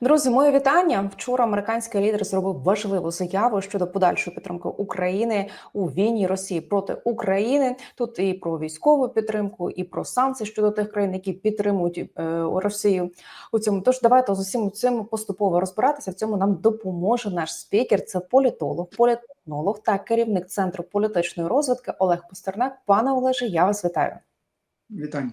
Друзі, моє вітання. Вчора американський лідер зробив важливу заяву щодо подальшої підтримки України у війні Росії проти України. Тут і про військову підтримку, і про санкції щодо тих країн, які підтримують е, Росію у цьому. Тож давайте з усім цим поступово розбиратися. В цьому нам допоможе наш спікер. Це політолог, політнолог та керівник центру політичної розвитки Олег Постернак. Пане Олеже, я вас вітаю. Вітання.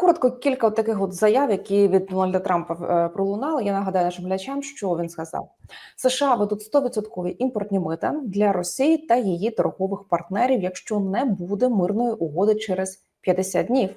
Коротко кілька таких от заяв, які від Дональда Трампа е, пролунали. Я нагадаю нашим глядачам, що він сказав: США ведуть 100% імпортні мита для Росії та її торгових партнерів, якщо не буде мирної угоди через 50 днів.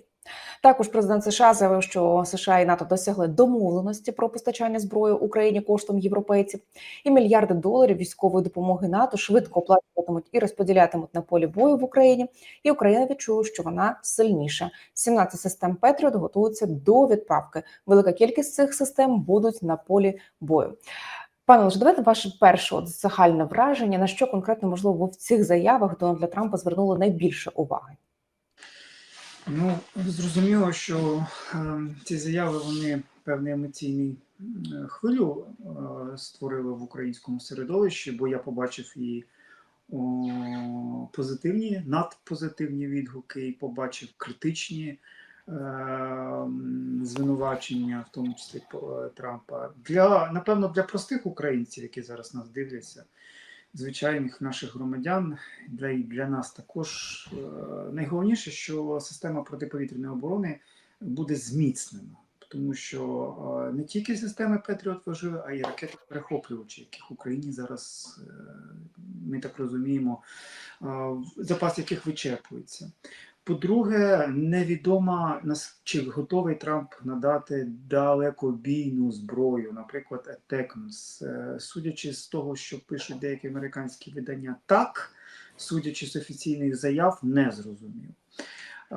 Також президент США заявив, що США і НАТО досягли домовленості про постачання зброї Україні коштом європейців, і мільярди доларів військової допомоги НАТО швидко оплачуватимуть і розподілятимуть на полі бою в Україні. І Україна відчує, що вона сильніша. 17 систем Петріот готуються до відправки. Велика кількість цих систем будуть на полі бою. Пане Ложе, давайте ваше перше от загальне враження. На що конкретно можливо в цих заявах Дональда Трампа звернули найбільше уваги? Ну, зрозуміло, що е, ці заяви вони певний емоційний е, хвилю е, створили в українському середовищі, бо я побачив і позитивні, надпозитивні відгуки, і побачив критичні е, звинувачення, в тому числі Трампа. Для, напевно, для простих українців, які зараз нас дивляться, звичайних наших громадян, для, для нас також е, найголовніше, що система протиповітряної оборони буде зміцнена, тому що е, не тільки системи Петріот важливі, а й ракети перехоплювачі, яких в Україні зараз, е, ми так розуміємо, запас яких вичерпується. По-друге, невідомо чи готовий Трамп надати далекобійну зброю, наприклад, Атекмс. Судячи з того, що пишуть деякі американські видання, так, судячи з офіційних заяв, не зрозумів. Е,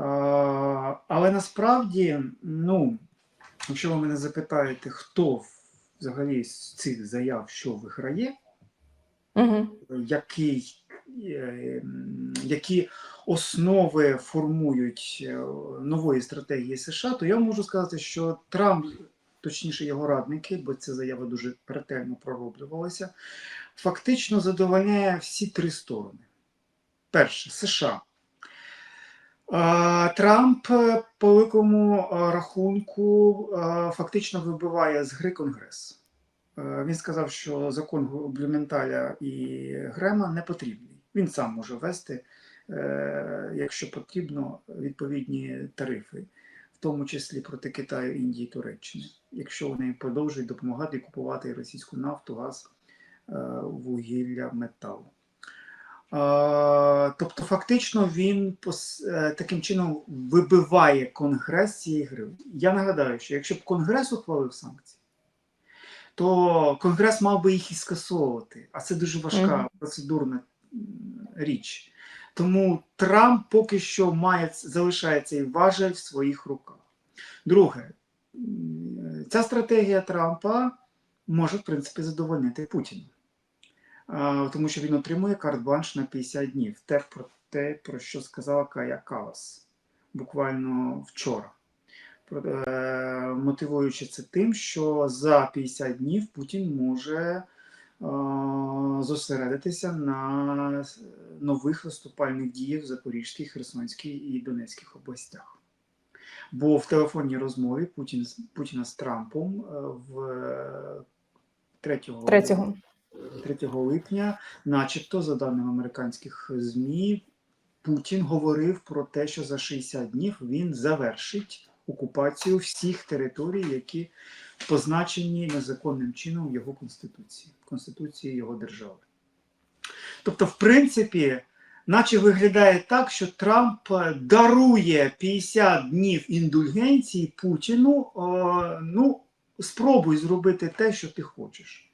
Але насправді, ну, якщо ви мене запитаєте, хто взагалі з цих заяв що виграє, Угу. який, е, які основи формують е, нової стратегії США, то я можу сказати, що Трамп, точніше його радники, бо ця заява дуже ретельно пророблювалася, фактично задовольняє всі три сторони. Перше, США. Е, Трамп е, по великому е, рахунку е, фактично вибиває з гри Конгрес. Е, Він сказав, що закон Блюменталя і Грема не потрібний. Він сам може ввести, е, якщо потрібно, відповідні тарифи, в тому числі проти Китаю, Індії, Туреччини, якщо вони продовжують допомагати купувати російську нафту, газ, е, вугілля, метал. Е, Тобто, фактично, він таким чином вибиває Конгрес цієї гри. Я нагадаю, що якщо б Конгрес ухвалив санкції, то Конгрес мав би їх і скасовувати, а це дуже важка Мгм. процедурна м, річ. Тому Трамп поки що має залишає цей важель в своїх руках. Друге, ця стратегія Трампа може, в принципі, задовольнити Путіна. Тому що він отримує карт-бланш на 50 днів. Те про те, про що сказала Кая Калас буквально вчора. Е, Мотивуючи це тим, що за 50 днів Путін може зосередитися на нових наступальних діях в Запорізькій, Херсонській і Донецьких областях. Бо в телефонній розмові Путін, Путіна з Трампом е, в е, 3 Третього. 3 липня, начебто, за даними американських ЗМІ, Путін говорив про те, що за 60 днів він завершить окупацію всіх територій, які позначені незаконним чином в його конституції, в конституції його держави. Тобто, в принципі, наче виглядає так, що Трамп дарує 50 днів індульгенції Путіну. е, ну, спробуй зробити те, що ти хочеш.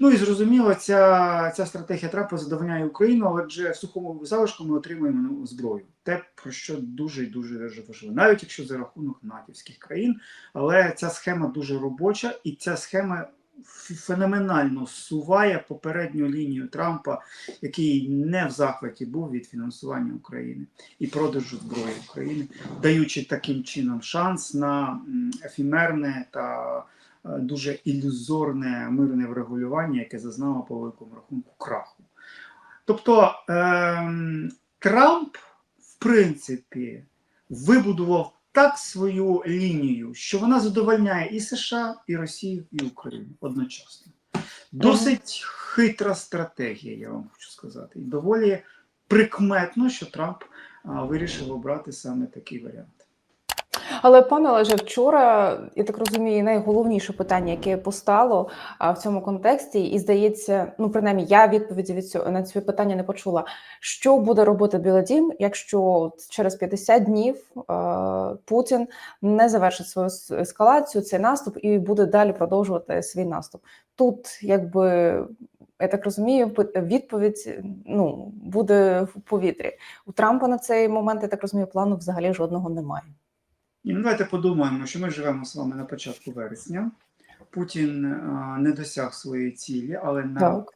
Ну і зрозуміло, ця, ця стратегія Трампа задовольняє Україну, але в сухому залишку ми отримуємо ну, зброю. Те, про що дуже і дуже важливо, навіть якщо за рахунок натівських країн. Але ця схема дуже робоча, і ця схема феноменально зсуває попередню лінію Трампа, який не в захваті був від фінансування України і продажу зброї України, даючи таким чином шанс на м, ефемерне та дуже ілюзорне мирне врегулювання, яке зазнало по великому рахунку краху. Тобто ем, Трамп, в принципі, вибудував так свою лінію, що вона задовольняє і США, і Росію, і Україну одночасно. Досить хитра стратегія, я вам хочу сказати. І доволі прикметно, що Трамп а, вирішив обрати саме такий варіант. Але пане Олеже, вчора я так розумію, найголовніше питання, яке постало в цьому контексті, і здається, ну принаймні, я відповіді від цього на ці питання не почула. Що буде робити Білий Дім, якщо через 50 днів Путін не завершить свою ескалацію, цей наступ і буде далі продовжувати свій наступ? Тут, якби я так розумію, відповідь ну буде в повітрі. У Трампа на цей момент, я так розумію, плану взагалі жодного немає. І ну, давайте подумаємо, що ми живемо з вами на початку вересня. Путін а, не досяг своєї цілі, але на Так.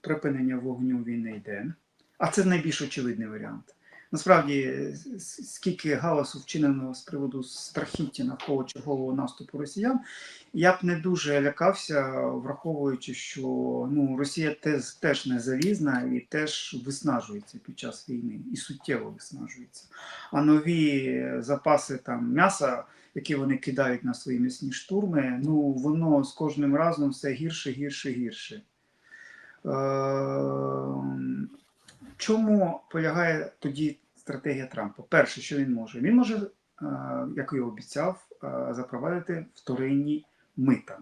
припинення вогню він не йде. А це найбільш очевидний варіант. Насправді, скільки галасу вчинено з приводу страхіття навколо чергового наступу росіян, я б не дуже лякався, враховуючи, що ну, Росія теж, теж не залізна і теж виснажується під час війни, і суттєво виснажується. А нові запаси там м'яса, які вони кидають на свої м'ясні штурми, ну воно з кожним разом все гірше, гірше, гірше. Чому полягає тоді стратегія Трампа? Перше, що він може? Він може, е, як і обіцяв, е, запровадити вторинні мита,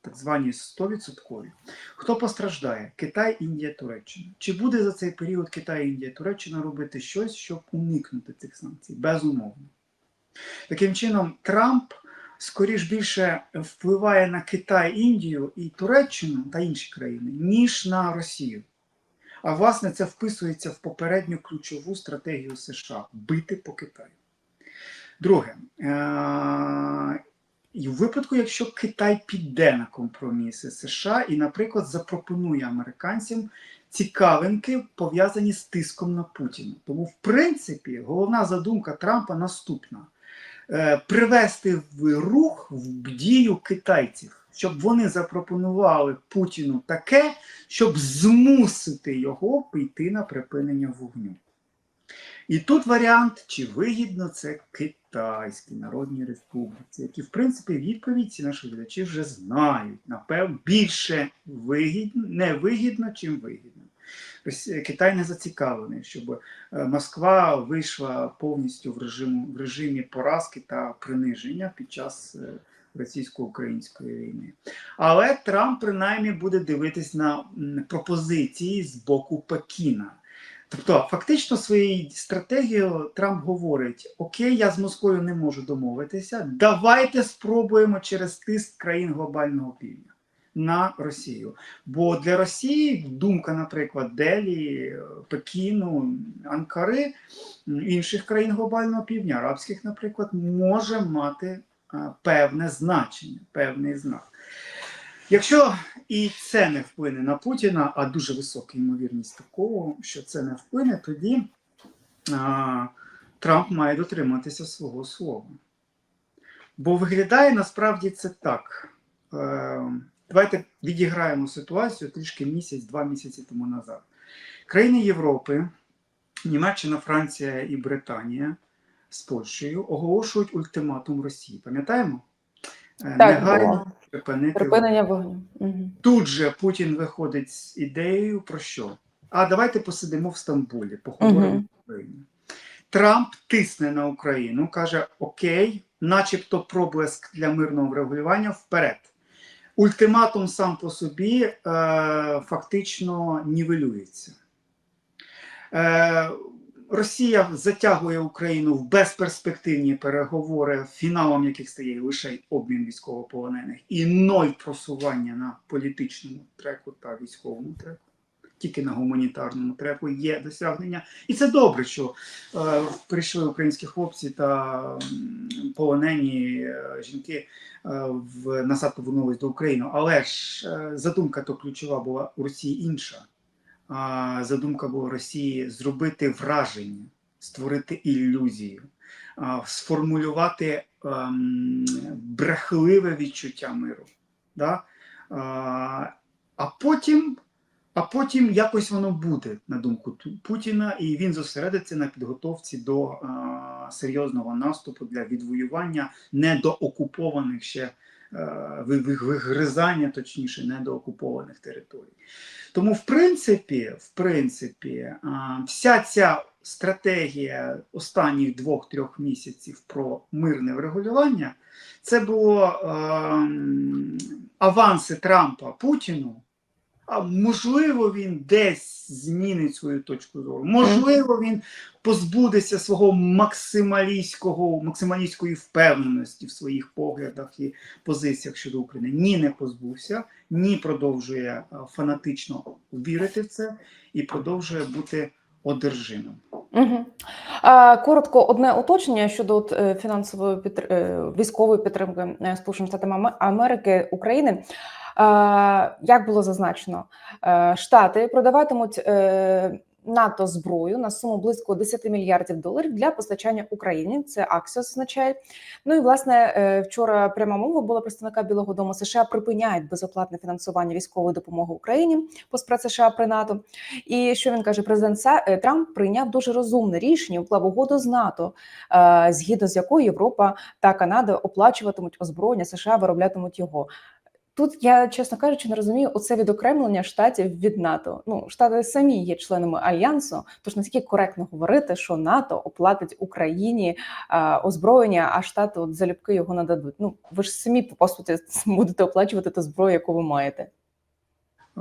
так звані 100%. Хто постраждає? Китай, Індія, Туреччина. Чи буде за цей період Китай, Індія, Туреччина робити щось, щоб уникнути цих санкцій? Безумовно. Таким чином, Трамп скоріш більше впливає на Китай, Індію і Туреччину та інші країни, ніж на Росію. А власне це вписується в попередню ключову стратегію США бити по Китаю. Друге, е- і в випадку, якщо Китай піде на компроміси США і, наприклад, запропонує американцям цікавинки, пов'язані з тиском на Путіна. Тому, в принципі, головна задумка Трампа наступна: Е, привести в рух в дію китайців, щоб вони запропонували Путіну таке, щоб змусити його піти на припинення вогню. І тут варіант, чи вигідно це Китайській Народній Республіці, які, в принципі, відповідь ці наші глядачі вже знають. Напевно, більше вигідно, не вигідно, чим вигідно. Китай не зацікавлений, щоб е, Москва вийшла повністю в режиму в режимі поразки та приниження під час е, російсько-української війни. Але Трамп принаймні буде дивитись на пропозиції з боку Пекіна. Тобто, фактично, своєю стратегією Трамп говорить: Окей, я з Москвою не можу домовитися. Давайте спробуємо через тиск країн глобального півдня на Росію. Бо для Росії думка, наприклад, Делі, Пекіну, Анкари, інших країн глобального півдня, арабських, наприклад, може мати певне значення, певний знак. Якщо і це не вплине на Путіна, а дуже висока ймовірність такого, що це не вплине, тоді а, Трамп має дотриматися свого слова. Бо виглядає насправді це так. Е, давайте відіграємо ситуацію трішки місяць-два місяці тому назад. Країни Європи, Німеччина, Франція і Британія з Польщею оголошують ультиматум Росії. Пам'ятаємо? Е, Так, Негайно було. припинити Припинення вогню. Угу. Тут же Путін виходить з ідеєю про що? А давайте посидимо в Стамбулі, поговоримо Мгм. в Україні. Трамп тисне на Україну, каже: Окей, начебто проблеск для мирного врегулювання вперед. Ультиматум сам по собі е, фактично нівелюється. Е, Росія затягує Україну в безперспективні переговори, фіналом яких стає лише обмін військовополонених, і ноль просування на політичному треку та військовому треку. Тільки на гуманітарному треку є досягнення. І це добре, що е, прийшли українські хлопці та полонені е, жінки е, в назад повернулись до України. Але ж е, задумка то ключова була у Росії інша задумка була Росії зробити враження, створити ілюзію, сформулювати ем, брехливе відчуття миру. Да? А, потім. А потім якось воно буде, на думку Путіна, і він зосередиться на підготовці до серйозного наступу для відвоювання недоокупованих ще вигризання, точніше, недоокупованих територій. Тому, в принципі, в принципі, вся ця стратегія останніх двох-трьох місяців про мирне врегулювання це було ем, аванси Трампа Путіну. А можливо, він десь змінить свою точку зору. Можливо, він позбудеться свого максималістського, максималістської впевненості в своїх поглядах і позиціях щодо України. Ні, не позбувся, ні продовжує фанатично вірити в це і продовжує бути одержимим. Угу. Коротко, одне уточнення щодо от, е, фінансової підтр... е, військової підтримки е, Сполучених Штатів Америки України. А, як було зазначено, е, Штати продаватимуть е, НАТО зброю на суму близько 10 мільярдів доларів для постачання Україні. Це Аксіос означає. Ну і власне е, вчора пряма мова була представника Білого Дому США припиняють безоплатне фінансування військової допомоги Україні по спред США при НАТО. І що він каже? Президент е, Трамп прийняв дуже розумне рішення, уклав угоду з НАТО, е, згідно з якою Європа та Канада оплачуватимуть озброєння, США вироблятимуть його. Тут я, чесно кажучи, не розумію оце відокремлення штатів від НАТО. Ну, штати самі є членами альянсу. Тож наскільки коректно говорити, що НАТО оплатить Україні е, озброєння, а штати от залюбки його нададуть. Ну ви ж самі по суті будете оплачувати ту зброю, яку ви маєте. Е,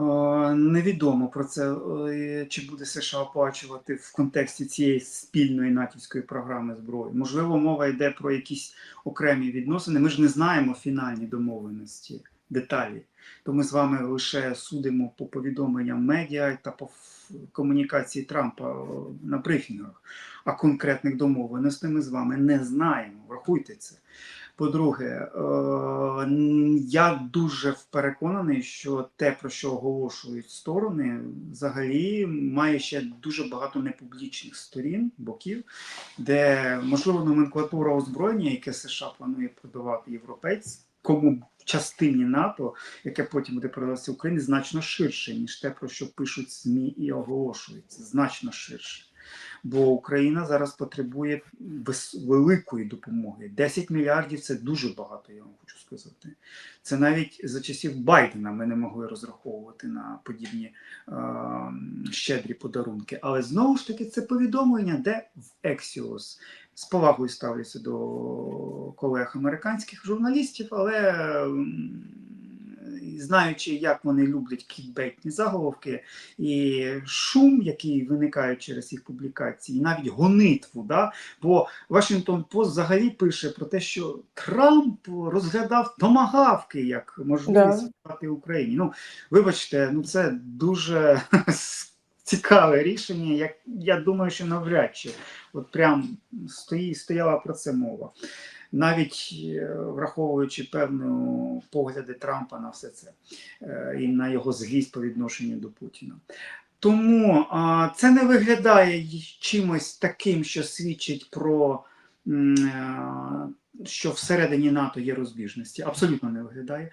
Невідомо про це, е, чи буде США оплачувати в контексті цієї спільної натівської програми зброї. Можливо, мова йде про якісь окремі відносини. Ми ж не знаємо фінальні домовленості, деталі. То ми з вами лише судимо по повідомленням медіа та по комунікації Трампа е, на брифінгах. А конкретних домовленостей ми з вами не знаємо. Врахуйте це. По-друге, е, я дуже переконаний, що те, про що оголошують сторони, взагалі має ще дуже багато непублічних сторін, боків, де можливо номенклатура озброєння, яке США планує продавати європейському в частині НАТО, яке потім буде продаватися Україні, значно ширше, ніж те, про що пишуть ЗМІ і оголошується. Значно ширше. Бо Україна зараз потребує великої допомоги. 10 мільярдів це дуже багато, я вам хочу сказати. Це навіть за часів Байдена ми не могли розраховувати на подібні е, щедрі подарунки. Але знову ж таки, це повідомлення, де в Ексіос. З повагою ставлюся до колег американських журналістів, але знаючи, як вони люблять кітбейтні заголовки, і шум, який виникає через їх публікації, і навіть гонитву. Да? Бо Вашингтон Пост взагалі пише про те, що Трамп розглядав томагавки як можливість впливати Україні. Ну, вибачте, ну це дуже цікаве рішення. Як я думаю, що навряд чи от прям стої, стояла про це мова. Навіть е, враховуючи певну погляди Трампа на все це е, і на його злість по відношенню до Путіна. Тому це не виглядає чимось таким, що свідчить про е, що всередині НАТО є розбіжності. Абсолютно не виглядає.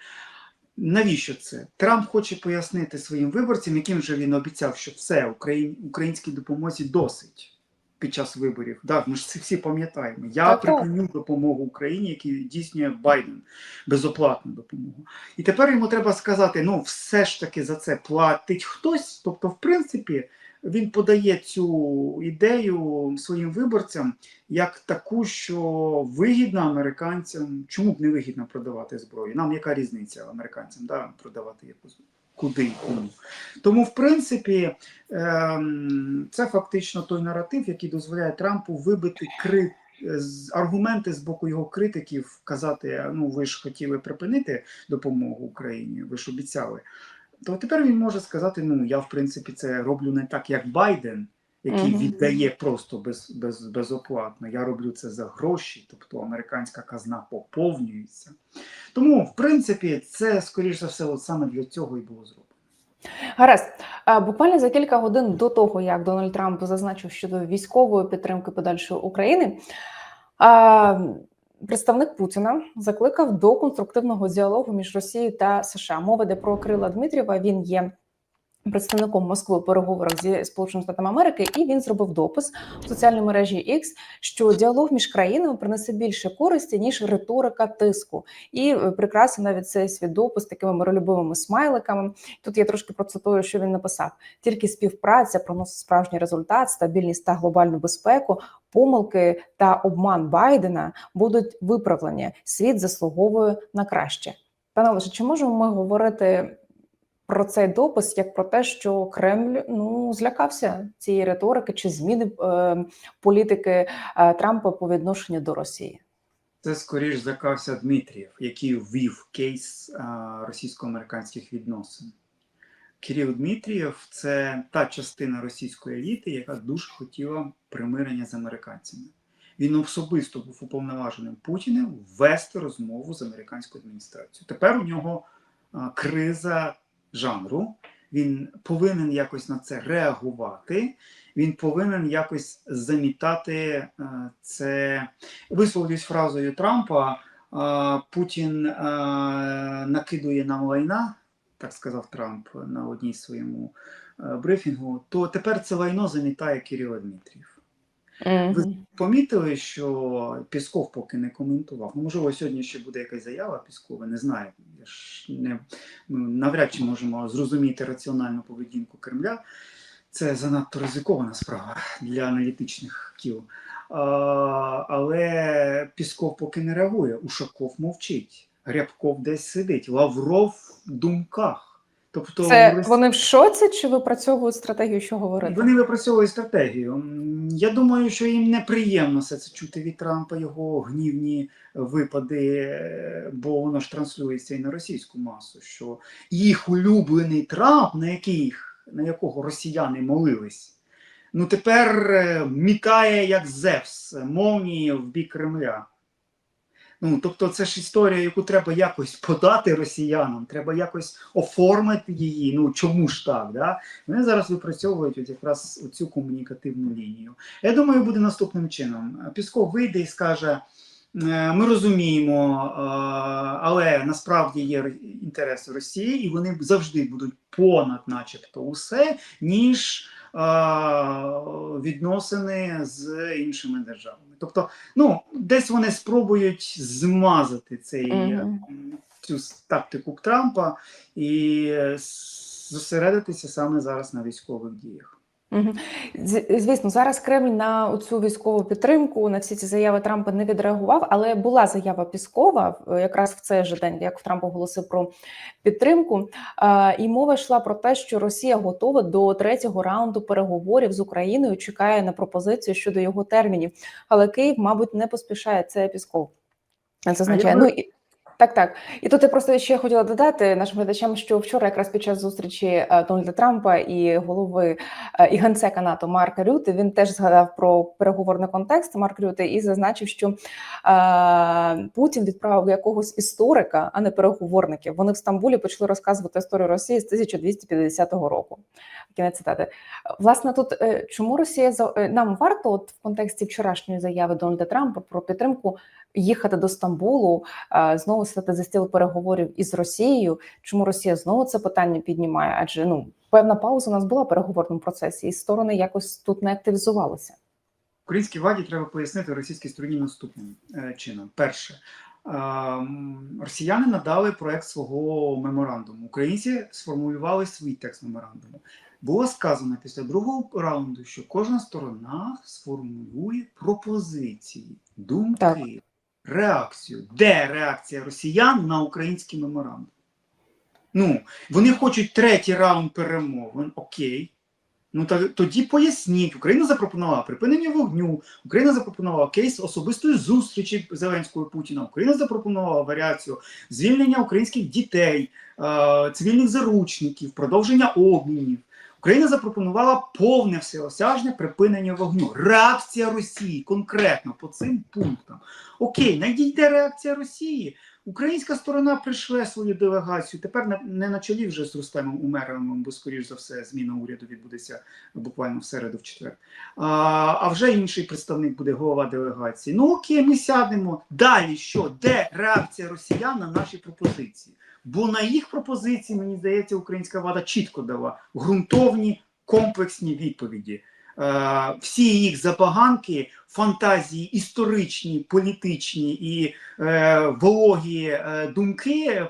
Навіщо це? Трамп хоче пояснити своїм виборцям, яким же він обіцяв, що все українській допомозі досить під час виборів. Да, ми ж це всі пам'ятаємо. Я Так, так. припиню допомогу Україні, який здійснює Байден, безоплатну допомогу. І тепер йому треба сказати: ну, все ж таки за це платить хтось. Тобто, в принципі, він подає цю ідею своїм виборцям як таку, що вигідна американцям. Чому б не вигідно продавати зброю? Нам яка різниця американцям да, продавати якусь куди і кому? Тому, в принципі, ем, це фактично той наратив, який дозволяє Трампу вибити кри. Аргументи з боку його критиків казати: ну ви ж хотіли припинити допомогу Україні, ви ж обіцяли. То тепер він може сказати: ну я в принципі це роблю не так, як Байден, який Мгм. віддає просто без, без, безоплатно. Я роблю це за гроші, тобто американська казна поповнюється. Тому, в принципі, це скоріш за все, от саме для цього і було зроблено. Гаразд, буквально за кілька годин до того, як Дональд Трамп зазначив щодо військової підтримки подальшої України, Представник Путіна закликав до конструктивного діалогу між Росією та США. Мова йде про Крила Дмитрєва. Він є представником Москви у переговорах зі Сполученими Штатами Америки, і він зробив допис в соціальній мережі X, що діалог між країнами принесе більше користі ніж риторика тиску, і е, прикрасив навіть цей свій допис такими миролюбивими смайликами. Тут я трошки процитую, що він написав: тільки співпраця приносить справжній результат, стабільність та глобальну безпеку. Помилки та обман Байдена будуть виправлені. Світ заслуговує на краще. Пане Олеже, чи можемо ми говорити про цей допис як про те, що Кремль ну злякався цієї риторики чи зміни е, політики е, Трампа по відношенню до Росії? Це скоріш закався Дмитрієв, який ввів кейс а, російсько-американських відносин. Кирил Дмитрієв це та частина російської еліти, яка дуже хотіла примирення з американцями. Він особисто був уповноваженим Путіним ввести розмову з американською адміністрацією. Тепер у нього а, криза жанру. Він повинен якось на це реагувати. Він повинен якось замітати е, це. Висловлюсь фразою Трампа: е, Путін е, накидує нам лайна, так сказав Трамп на одній своєму брифінгу. То тепер це лайно замітає Кирило Ви помітили, що Пісков поки не коментував. Ну, можливо, сьогодні ще буде якась заява Піскова, не знаю. Я ж не ми навряд чи можемо зрозуміти раціональну поведінку Кремля. Це занадто ризикована справа для аналітичних кіл. А, але Пісков поки не реагує. Ушаков мовчить, Рябков десь сидить, Лавров в думках. Тобто Це вони в шоці чи випрацьовують стратегію, що говорити? вони випрацьовують стратегію. Я думаю, що їм неприємно все це чути від Трампа, його гнівні випади, е, бо воно ж транслюється і на російську масу. Що їх улюблений Трамп, на яких, на якого росіяни молились, ну тепер е, мітає як Зевс, молнії в бік Кремля. Ну, тобто, це ж історія, яку треба якось подати росіянам, треба якось оформити її. Ну чому ж так? Да? Вони зараз випрацьовують от якраз цю комунікативну лінію. Я думаю, буде наступним чином. Пісков вийде і скаже: «Е, ми розуміємо, е, але насправді є інтереси Росії, і вони завжди будуть понад, начебто, усе, ніж відносини з іншими державами. Тобто, ну, десь вони спробують змазати цей, Мгм. м, цю тактику Трампа і е, зосередитися саме зараз на військових діях. Звісно, зараз Кремль на цю військову підтримку на всі ці заяви Трампа не відреагував, але була заява Піскова якраз в цей же день, як Трамп оголосив про підтримку. І мова йшла про те, що Росія готова до третього раунду переговорів з Україною, чекає на пропозицію щодо його термінів. Але Київ, мабуть, не поспішає. Це Пісков. Зазначає. я Ну і так, так. І тут я просто ще хотіла додати нашим глядачам, що вчора, якраз під час зустрічі е, Дональда Трампа і голови е, і генсека НАТО Марка Рюти, він теж згадав про переговорний контекст Марк Рюти і зазначив, що е, Путін відправив якогось історика, а не переговорників. Вони в Стамбулі почали розказувати історію Росії з 1250 року. Кінець цитати. Власне, тут чому Росія за нам варто, от в контексті вчорашньої заяви Дональда Трампа про підтримку їхати до Стамбулу, знову сідати за стіл переговорів із Росією. Чому Росія знову це питання піднімає? Адже ну певна пауза у нас була в переговорному процесі, і сторони якось тут не активізувалися. Українській владі треба пояснити російській стороні наступним е, чином. Перше, ем, росіяни надали проект свого меморандуму. Українці сформулювали свій текст меморандуму. Було сказано після другого раунду, що кожна сторона сформулює пропозиції, думки, Так. Реакцію. Де реакція росіян на український меморандум? Ну, вони хочуть третій раунд перемовин, окей. Ну та тоді поясніть, Україна запропонувала припинення вогню, Україна запропонувала кейс особистої зустрічі Зеленського і Путіна. Україна запропонувала варіацію звільнення українських дітей, е, цивільних заручників, продовження обмінів. Україна запропонувала повне всеосяжне припинення вогню. Реакція Росії конкретно по цим пунктам. Окей, надійде реакція Росії. Українська сторона прийшла свою делегацію. Тепер не на чолі вже з Рустемом Умеровим, бо скоріш за все зміна уряду відбудеться буквально в середу, в четвер. А, а вже інший представник буде голова делегації. Ну окей, ми сядемо. Далі що? Де реакція росіян на наші пропозиції? Бо на їх пропозиції, мені здається, українська влада чітко дала ґрунтовні комплексні відповіді. Е, всі їх забаганки, фантазії, історичні, політичні і е, вологі е, думки,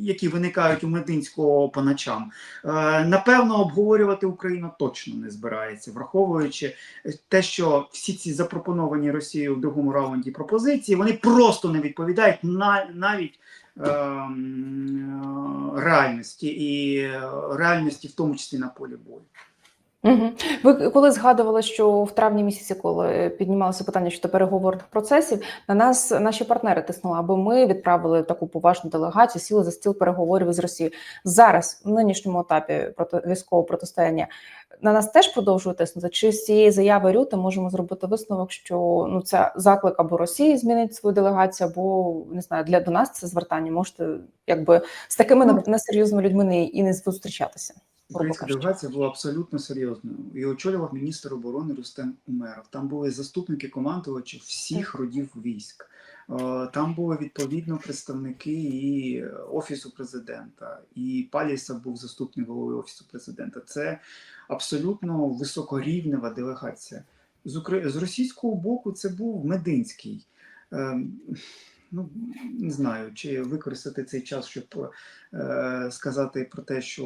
які виникають у Мединського по ночам, е, напевно, обговорювати Україна точно не збирається, враховуючи те, що всі ці запропоновані Росією в другому раунді пропозиції, вони просто не відповідають на навіть ем, и реальності і е, реальності, в тому числі на полі бою. Угу. Ви коли згадували, що в травні місяці, коли піднімалося питання щодо переговорних процесів, на нас наші партнери тиснули, аби ми відправили таку поважну делегацію, сіли за стіл переговорів із Росією. Зараз в нинішньому етапі проти військового протистояння на нас теж продовжує тиснути. Чи з цієї заяви Рюти можемо зробити висновок, що ну це заклик або Росії змінить свою делегацію, або не знаю, для до нас це звертання. Можете якби з такими Ну, несерйозними людьми не і не зустрічатися. Українська делегація була абсолютно серйозною. І очолював міністр оборони Рустем Умеров. Там були заступники командувачів всіх родів військ. Е, Там були відповідно представники і офісу президента, і Паліса був заступник голови офісу президента. Це абсолютно високорівнева делегація. З Укра... з російського боку це був Мединський. Ем, Ну, не знаю, чи використати цей час, щоб сказати про те, що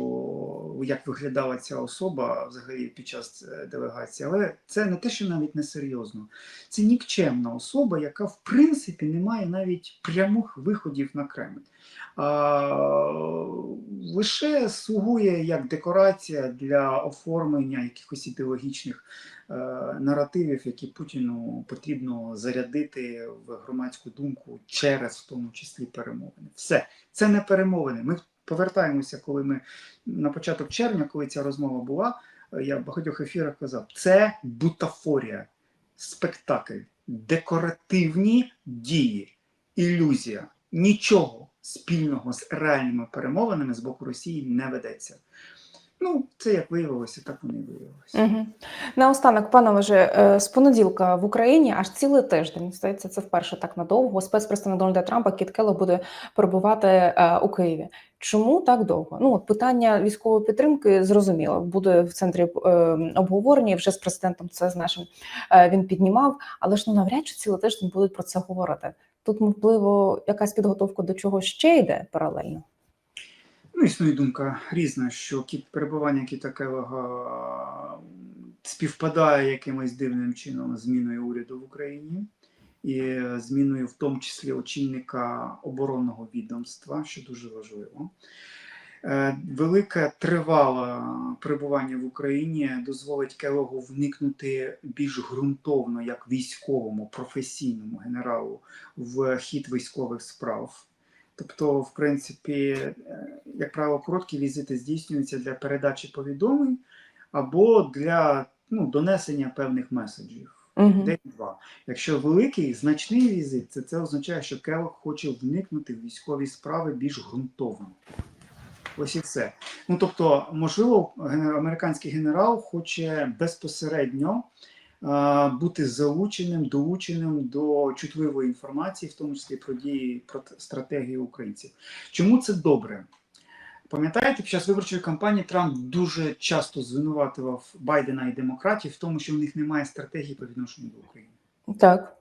як виглядала ця особа взагалі під час е, делегації, але це не те, що навіть не серйозно. Це нікчемна особа, яка в принципі не має навіть прямих виходів на Кремль. А, лише слугує як декорація для оформлення якихось ідеологічних е, наративів, які Путіну потрібно зарядити в громадську думку через в тому числі перемовини. Все, це не перемовини. Ми повертаємося, коли ми на початок червня, коли ця розмова була. е, Я в багатьох ефірах казав, це бутафорія, спектакль, декоративні дії, ілюзія. Нічого спільного з реальними перемовинами з боку Росії не ведеться. Ну, це як виявилося, так воно і виявилося. Угу. Наостанок, пане Олеже, е, з понеділка в Україні аж цілий тиждень. Здається, це вперше так надовго. Спецпредставник Дональда Трампа Кіт Келлог буде перебувати е, у Києві. Чому так довго? Ну от питання військової підтримки зрозуміло, буде в центрі е, обговорення. Вже з президентом це з нашим він піднімав. Але ж ну навряд чи цілий тиждень будуть про це говорити. Тут можливо якась підготовка до чого ще йде паралельно. Ну, існує думка різна, що перебування Кітакелога співпадає якимось дивним чином з зміною уряду в Україні і зміною, в тому числі, очільника оборонного відомства, що дуже важливо. Е, Велике тривале перебування в Україні дозволить Келогу вникнути більш ґрунтовно, як військовому професійному генералу, в хід військових справ. Тобто, в принципі, е, як правило, короткі візити здійснюються для передачі повідомлень або для ну, донесення певних меседжів. Угу. День-два. Якщо великий значний візит, це, це означає, що Келлог хоче вникнути в військові справи більш ґрунтовно. Ось і все. Ну тобто, можливо, американський генерал хоче безпосередньо бути залученим, долученим до чутливої інформації, в тому числі про дії про стратегії українців. Чому це добре? Пам'ятаєте, під час виборчої кампанії Трамп дуже часто звинуватував Байдена і демократів в тому, що в них немає стратегії по відношенню до України. Так.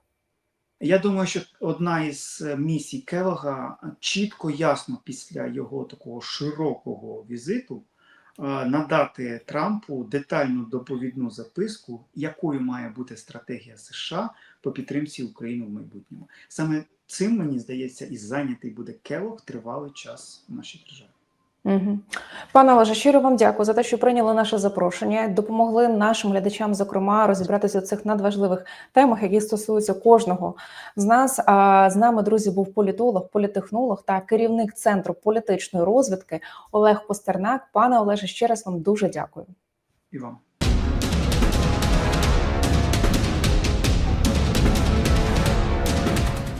Я думаю, що одна із е, місій Келога чітко, ясно після його такого широкого візиту е, надати Трампу детальну доповідну записку, якою має бути стратегія США по підтримці України в майбутньому. Саме цим мені здається, і зайнятий буде Келог тривалий час в нашій державі. Пане Олеже, щиро вам дякую за те, що прийняли наше запрошення, допомогли нашим глядачам, зокрема, розібратися в цих надважливих темах, які стосуються кожного з нас. А з нами, друзі, був політолог, політехнолог та керівник центру політичної розвідки Олег Постернак. Пане Олеже, ще раз вам дуже дякую. І вам.